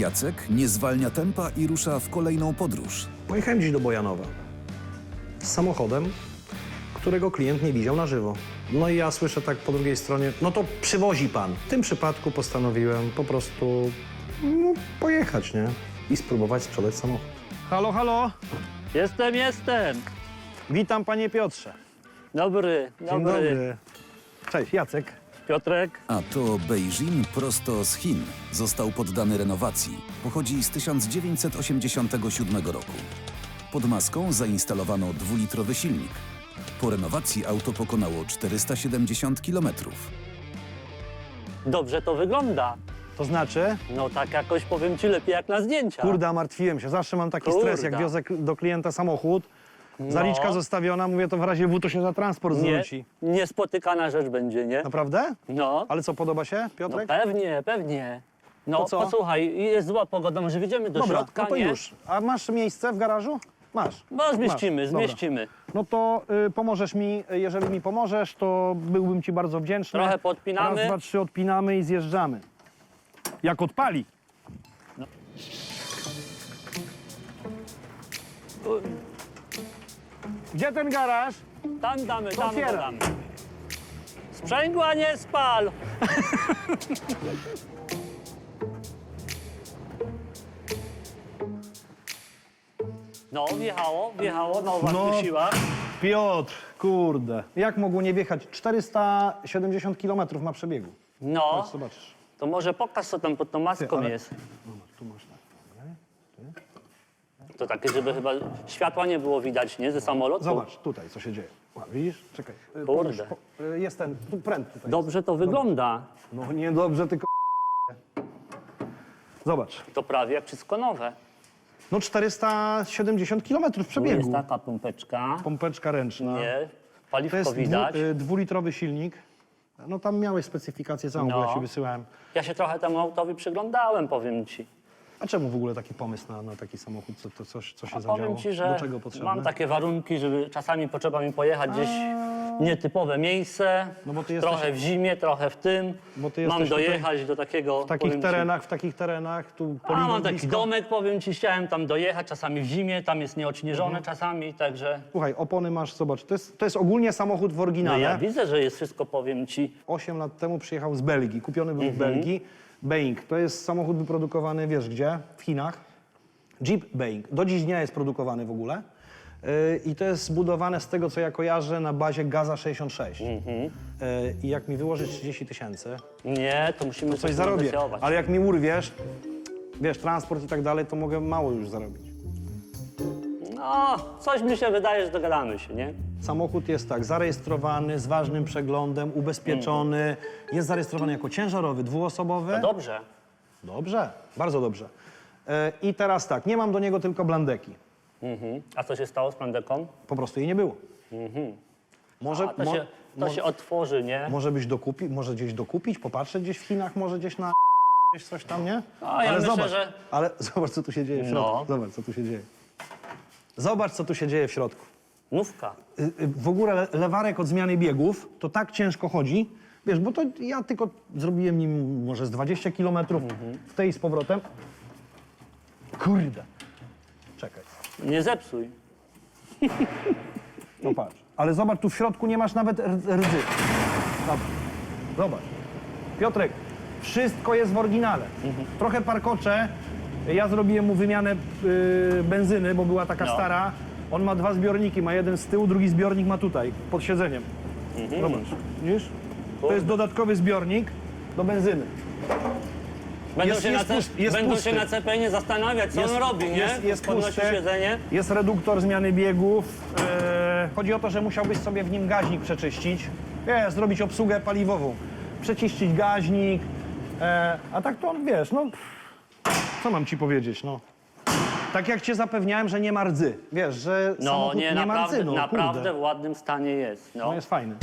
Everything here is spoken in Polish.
Jacek nie zwalnia tempa i rusza w kolejną podróż. Pojechałem dziś do Bojanowa z samochodem, którego klient nie widział na żywo. No i ja słyszę tak po drugiej stronie, no to przywozi pan. W tym przypadku postanowiłem po prostu no, pojechać, nie? I spróbować sprzedać samochód. Halo, halo! Jestem, jestem. Witam panie Piotrze. Dobry, dobry. Dzień dobry. Cześć, Jacek. Piotrek, A to Beijing prosto z Chin. Został poddany renowacji. Pochodzi z 1987 roku. Pod maską zainstalowano dwulitrowy silnik. Po renowacji auto pokonało 470 kilometrów. dobrze to wygląda. To znaczy? No tak jakoś powiem ci lepiej jak na zdjęciach. Kurde, a martwiłem się. Zawsze mam taki stres, jak wiozę do klienta samochód. Zaliczka No. zostawiona, mówię, to w razie W to się za transport nie, zwróci. niespotykana rzecz będzie, nie? Naprawdę? No, Ale co, podoba się, no Piotrek? pewnie, pewnie. No To co? posłuchaj, jest zła pogoda, może wjedziemy do Dobra, środka, no to nie? już. A masz miejsce w garażu? Masz. No zmieścimy, Masz. Dobra. zmieścimy. No to y, pomożesz mi, y, jeżeli mi pomożesz, to byłbym ci bardzo wdzięczny. Trochę podpinamy. Raz, dwa, trzy odpinamy i zjeżdżamy. Jak odpali. Gdzie ten garaż? Tam damy, tam otwieram. damy. Sprzęgła nie spal! No, wjechało, wjechało na własnych No. siłach. Piotr, kurde. Jak mogło nie wjechać? 470 km ma przebiegu. No, Zobaczysz. to może pokaż, co tam pod tą maską Ty, ale- jest. Tu masz. To takie, żeby chyba światła nie było widać, nie? Ze samolotu. Zobacz, tutaj, co się dzieje. O, widzisz? Czekaj. Y, Kurde. pomóż, po- y, Jest ten, tu pręt tutaj. Dobrze to wygląda. No niedobrze, tylko Zobacz. To prawie jak wszystko nowe. No 470 km Tu jest przebiegu. taka pompeczka. Pompeczka ręczna. Nie, To paliwko jest widać. dwu, y, dwulitrowy silnik. No tam miałeś specyfikację całą, No. bo ja ci wysyłałem. Ja się trochę temu autowi przyglądałem, powiem ci. A czemu w ogóle taki pomysł na, na taki samochód? Co, to, coś, co się A zadziało? powiem ci, Do że czego potrzebne? mam takie warunki, żeby czasami potrzeba mi pojechać gdzieś nietypowe miejsce. No bo ty jesteś- trochę w zimie, trochę w tym. Bo ty mam jesteś tutaj dojechać do takiego. W takich ci- terenach, w takich terenach, tu A poligon mam taki blisko. domek, powiem ci, chciałem tam dojechać, czasami w zimie, tam jest nieodśnieżone Mhm. czasami, także. Słuchaj, opony masz, zobacz, to jest, to jest ogólnie samochód w No oryginale. ja widzę, że jest wszystko, powiem ci. 8 lat temu przyjechał z Belgii, kupiony był w Mhm. Belgii. Boeing, to jest samochód wyprodukowany, wiesz gdzie? W Chinach. Jeep Boeing, do dziś dnia jest produkowany w ogóle. Yy, I to jest zbudowane z tego, co ja kojarzę, na bazie Gaza 66. Mhm. Yy, I jak mi wyłożysz 30 tysięcy, Nie, to musimy coś zarobię. negocjować. Ale jak mi urwiesz, wiesz, transport i tak dalej, to mogę mało już zarobić. No, coś mi się wydaje, że dogadamy się, nie? Samochód jest tak, zarejestrowany, z ważnym przeglądem, ubezpieczony. Jest zarejestrowany jako ciężarowy, dwuosobowy. No dobrze. Dobrze, bardzo dobrze. E, I teraz tak, nie mam do niego tylko blandeki. Mhm. A co się stało z plandeką? Po prostu jej nie było. Może, A to, mo- się, to mo- się otworzy, nie? może byś dokupi, może gdzieś dokupić, popatrzeć gdzieś w Chinach, może gdzieś na gdzieś coś tam, nie? No, ja myślę, zobacz, że- ale zobacz, co tu się dzieje w środku. No. Zobacz, co tu się dzieje. Zobacz, co tu się dzieje w środku. Nówka. Y, y, W ogóle le- lewarek od zmiany biegów to tak ciężko chodzi, wiesz, bo to ja tylko zrobiłem nim może z 20 km w tej z powrotem. Kurde. Czekaj. Nie zepsuj. No patrz. Ale zobacz, tu w środku nie masz nawet r- rdzy. Zobacz. Zobacz. Piotrek, wszystko jest w oryginale. Trochę parkocze. Ja zrobiłem mu wymianę y, benzyny, bo była taka No. stara. On ma dwa zbiorniki, ma jeden z tyłu, drugi zbiornik ma tutaj, pod siedzeniem. Zobacz, widzisz? To jest dodatkowy zbiornik do benzyny. Będą, Jest- się, jest na, pust- jest będą pusty. się na CPN zastanawiać, co on robi, nie? jest- jest Podnosi pusty. siedzenie. Jest reduktor zmiany biegów. E, chodzi o to, że musiałbyś sobie w nim gaźnik przeczyścić. Nie, zrobić obsługę paliwową. Przeczyścić gaźnik. E, a tak to, wiesz, no... pff, Co mam ci powiedzieć, no? Tak jak cię zapewniałem, że nie ma rdzy. Wiesz, że No samochód nie, nie ma naprawdę, rdzy, no naprawdę kurde. w ładnym stanie jest. No. No jest fajny.